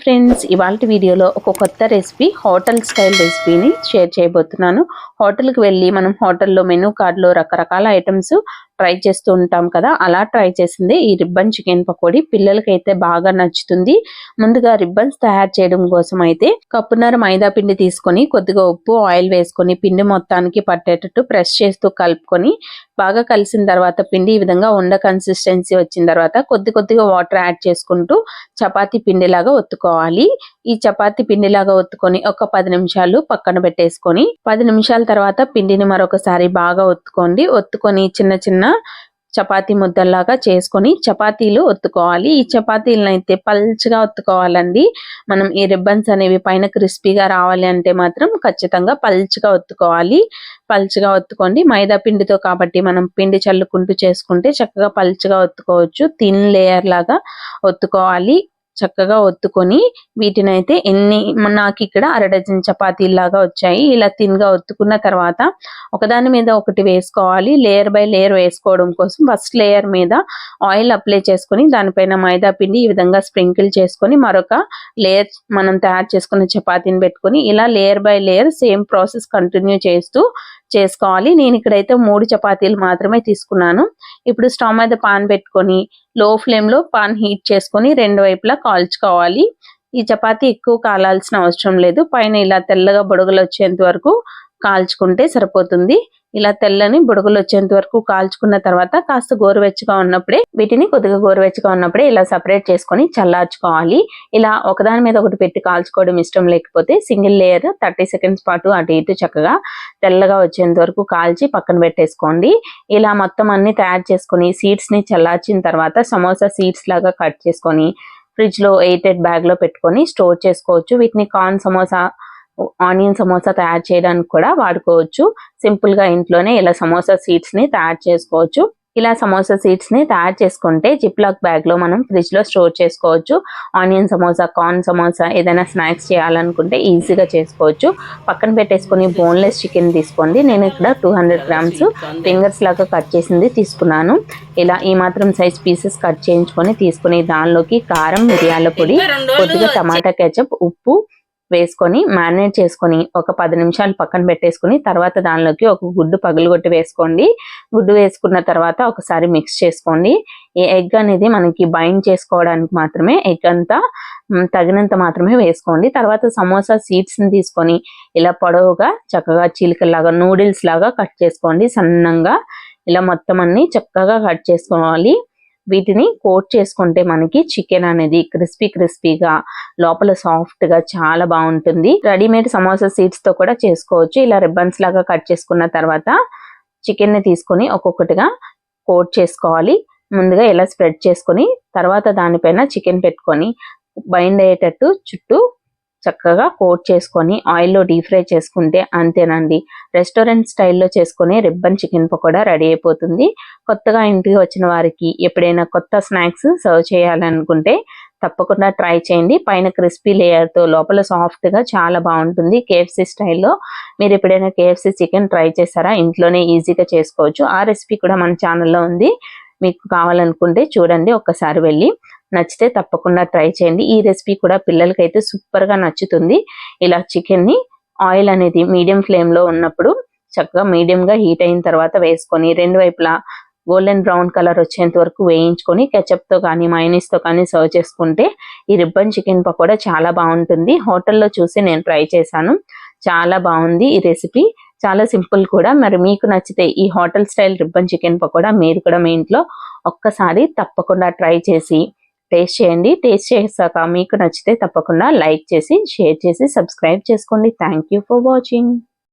Friends ఇవాళ వీడియోలో ఒక కొత్త రెసిపీ హోటల్ స్టైల్ రెసిపీని షేర్ చేయబోతున్నాను. హోటల్కి వెళ్ళి మనం హోటల్లో మెనూ కార్డులో రకరకాల ఐటమ్స్ ట్రై చేస్తూ ఉంటాం కదా. అలా ట్రై చేసింది ఈ రిబ్బన్ చికెన్ పకోడీ. పిల్లలకైతే బాగా నచ్చుతుంది. ముందుగా రిబ్బన్స్ తయారు చేయడం కోసం అయితే కప్పున్నర మైదా పిండి తీసుకొని కొద్దిగా ఉప్పు ఆయిల్ వేసుకొని పిండి మొత్తానికి పట్టేటట్టు ప్రెస్ చేస్తూ కలుపుకొని బాగా కలిసిన తర్వాత పిండి ఈ విధంగా ఉండ కన్సిస్టెన్సీ వచ్చిన తర్వాత కొద్ది కొద్దిగా వాటర్ యాడ్ చేసుకుంటూ చపాతీ పిండిలాగా ఒత్తుకోవాలి ఈ చపాతి పిండిలాగా ఒత్తుకొని ఒక పది నిమిషాలు పక్కన పెట్టేసుకొని పది నిమిషాల తర్వాత పిండిని మరొకసారి బాగా ఒత్తుకోండి. ఒత్తుకొని చిన్న చిన్న చపాతీ ముద్దల్లాగా చేసుకొని చపాతీలు ఒత్తుకోవాలి. ఈ చపాతీలను అయితే పల్చగా ఒత్తుకోవాలండి. మనం ఈ రిబ్బన్స్ అనేవి పైన క్రిస్పీగా రావాలి అంటే మాత్రం ఖచ్చితంగా పల్చగా ఒత్తుకోవాలి. పల్చగా ఒత్తుకోండి. మైదా పిండితో కాబట్టి మనం పిండి చల్లుకుంటూ చేసుకుంటే చక్కగా పల్చగా ఒత్తుకోవచ్చు. థిన్ లేయర్ లాగా ఒత్తుకోవాలి. చక్కగా ఒత్తుకొని వీటిని అయితే ఎన్ని నాకు ఇక్కడ అర డజన్ చపాతీలాగా వచ్చాయి. ఇలా తిన్గా ఒత్తుకున్న తర్వాత ఒకదాని మీద ఒకటి వేసుకోవాలి. లేయర్ బై లేయర్ వేసుకోవడం కోసం ఫస్ట్ లేయర్ మీద ఆయిల్ అప్లై చేసుకొని దానిపైన మైదా పిండి ఈ విధంగా స్ప్రింకిల్ చేసుకొని మరొక లేయర్ మనం తయారు చేసుకున్న చపాతీని పెట్టుకొని ఇలా layer by layer same process continue చేస్తూ చేసుకోవాలి. నేను ఇక్కడైతే మూడు చపాతీలు మాత్రమే తీసుకున్నాను. ఇప్పుడు స్టవ్ మీద పాన్ పెట్టుకొని లో ఫ్లేమ్లో పాన్ హీట్ చేసుకొని రెండు వైపులా కాల్చుకోవాలి. ఈ చపాతీ ఎక్కువ కాలాల్సిన అవసరం లేదు. పైన ఇలా తెల్లగా బుడగలు వచ్చేంత వరకు కాల్చుకుంటే సరిపోతుంది. ఇలా తెల్లని బుడగలు వచ్చేంత వరకు కాల్చుకున్న తర్వాత కాస్త గోరువెచ్చగా ఉన్నప్పుడే వీటిని కొద్దిగా గోరువెచ్చగా ఉన్నప్పుడే ఇలా సపరేట్ చేసుకొని చల్లార్చుకోవాలి. ఇలా ఒకదాని మీద ఒకటి పెట్టి కాల్చుకోవడం ఇష్టం లేకపోతే సింగిల్ లేయర్ థర్టీ సెకండ్స్ పాటు అటు ఇటు చక్కగా తెల్లగా వచ్చేంత వరకు కాల్చి పక్కన పెట్టేసుకోండి. ఇలా మొత్తం అన్ని తయారు చేసుకొని సీడ్స్ని చల్లార్చిన తర్వాత సమోసా సీడ్స్ లాగా కట్ చేసుకొని ఫ్రిడ్జ్లో ఎయిటెడ్ బ్యాగ్లో పెట్టుకొని స్టోర్ చేసుకోవచ్చు. వీటిని కార్న్ సమోసా ఆనియన్ సమోసా తయారు చేయడానికి కూడా వాడుకోవచ్చు. సింపుల్గా ఇంట్లోనే ఇలా సమోసా సీడ్స్ని తయారు చేసుకోవచ్చు. ఇలా సమోసా సీడ్స్ని తయారు చేసుకుంటే జిప్ లాక్ బ్యాగ్లో మనం ఫ్రిడ్జ్లో స్టోర్ చేసుకోవచ్చు. ఆనియన్ సమోసా కార్న్ సమోసా ఏదైనా స్నాక్స్ చేయాలనుకుంటే ఈజీగా చేసుకోవచ్చు. పక్కన పెట్టేసుకొని బోన్లెస్ చికెన్ తీసుకోండి. నేను ఇక్కడ టూ హండ్రెడ్ గ్రామ్స్ ఫింగర్స్ లాగా కట్ చేసింది తీసుకున్నాను. ఇలా ఈ మాత్రం సైజ్ పీసెస్ కట్ చేయించుకొని తీసుకుని దానిలోకి కారం మిరియాల పొడి కొద్దిగా టమాటా కెచప్ ఉప్పు వేసుకొని మ్యారినేట్ చేసుకొని ఒక పది నిమిషాలు పక్కన పెట్టేసుకుని తర్వాత దానిలోకి ఒక గుడ్డు పగులుగొట్టి వేసుకోండి. గుడ్డు వేసుకున్న తర్వాత ఒకసారి మిక్స్ చేసుకోండి. ఈ ఎగ్ అనేది మనకి బైండ్ చేసుకోవడానికి మాత్రమే ఎగ్ అంతా తగినంత మాత్రమే వేసుకోండి. తర్వాత సమోసా సీడ్స్ని తీసుకొని ఇలా పొడవుగా చక్కగా చిలుకలాగా నూడిల్స్ లాగా కట్ చేసుకోండి. సన్నంగా ఇలా మొత్తం అన్ని చక్కగా కట్ చేసుకోవాలి. వీటిని కోట్ చేసుకుంటే మనకి చికెన్ అనేది క్రిస్పీ క్రిస్పీగా లోపల సాఫ్ట్గా చాలా బాగుంటుంది. రెడీమేడ్ సమోసా సీడ్స్తో కూడా చేసుకోవచ్చు. ఇలా రిబ్బన్స్ లాగా కట్ చేసుకున్న తర్వాత చికెన్ని తీసుకొని ఒక్కొక్కటిగా కోట్ చేసుకోవాలి. ముందుగా ఇలా స్ప్రెడ్ చేసుకొని తర్వాత దానిపైన చికెన్ పెట్టుకొని బైండ్ అయ్యేటట్టు చుట్టూ చక్కగా కోట్ చేసుకొని ఆయిల్లో డీప్ ఫ్రై చేసుకుంటే అంతేనండి. రెస్టారెంట్ స్టైల్లో చేసుకునే రిబ్బన్ చికెన్ పకోడా రెడీ అయిపోతుంది. కొత్తగా ఇంటికి వచ్చిన వారికి ఎప్పుడైనా కొత్త స్నాక్స్ సర్వ్ చేయాలనుకుంటే తప్పకుండా ట్రై చేయండి. పైన క్రిస్పీ లేయర్తో లోపల సాఫ్ట్గా చాలా బాగుంటుంది కేఎఫ్సీ స్టైల్లో. మీరు ఎప్పుడైనా కేఎఫ్సీ చికెన్ ట్రై చేస్తారా ఇంట్లోనే ఈజీగా చేసుకోవచ్చు. ఆ రెసిపీ కూడా మన ఛానల్లో ఉంది. మీకు కావాలనుకుంటే చూడండి ఒక్కసారి వెళ్ళి. నచ్చితే తప్పకుండా ట్రై చేయండి. ఈ రెసిపీ కూడా పిల్లలకైతే సూపర్గా నచ్చుతుంది. ఇలా చికెన్ని ఆయిల్ అనేది మీడియం ఫ్లేమ్లో ఉన్నప్పుడు చక్కగా మీడియంగా హీట్ అయిన తర్వాత వేసుకొని రెండు వైపులా గోల్డెన్ బ్రౌన్ కలర్ వచ్చేంత వరకు వేయించుకొని తో కానీ తో కానీ సర్వ్ చేసుకుంటే ఈ రిబ్బన్ చికెన్ పకోడా చాలా బాగుంటుంది. హోటల్లో చూసి నేను ట్రై చేశాను. చాలా బాగుంది ఈ రెసిపీ. చాలా సింపుల్ కూడా. మరి మీకు నచ్చితే ఈ hotel style ribbon chicken pakoda మీరు కూడా మీ ఇంట్లో ఒక్కసారి తప్పకుండా ట్రై చేసి టేస్ట్ చేయండి. టేస్ట్ చేసాక మీకు నచ్చితే తప్పకుండా లైక్ చేసి షేర్ చేసి సబ్స్క్రైబ్ చేసుకోండి. Thank for watching